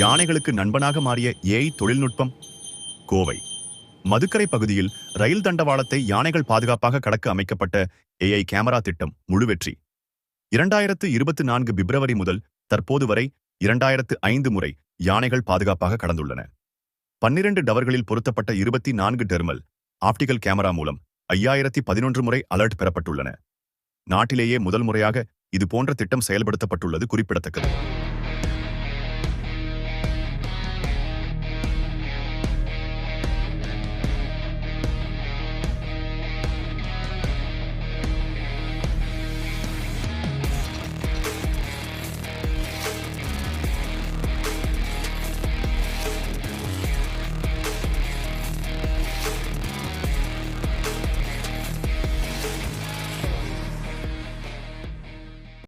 யானைகளுக்கு நண்பனாக மாறிய ஏஐ தொழில்நுட்பம் கோவை. மதுக்கரை பகுதியில் ரயில் தண்டவாளத்தை யானைகள் பாதுகாப்பாக கடக்க அமைக்கப்பட்ட ஏஐ கேமரா திட்டம் முழு வெற்றி. இரண்டாயிரத்து இருபத்தி நான்கு பிப்ரவரி முதல் தற்போது வரை இரண்டாயிரத்து ஐந்து முறை யானைகள் பாதுகாப்பாக கடந்துள்ளன. பன்னிரண்டு டவர்களில் பொருத்தப்பட்ட இருபத்தி நான்கு டெர்மல் ஆப்டிகல் கேமரா மூலம் ஐயாயிரத்தி பதினொன்று முறை அலர்ட் பெறப்பட்டுள்ளன. நாட்டிலேயே முதல் முறையாக இது போன்ற திட்டம் செயல்படுத்தப்பட்டுள்ளது குறிப்பிடத்தக்கது.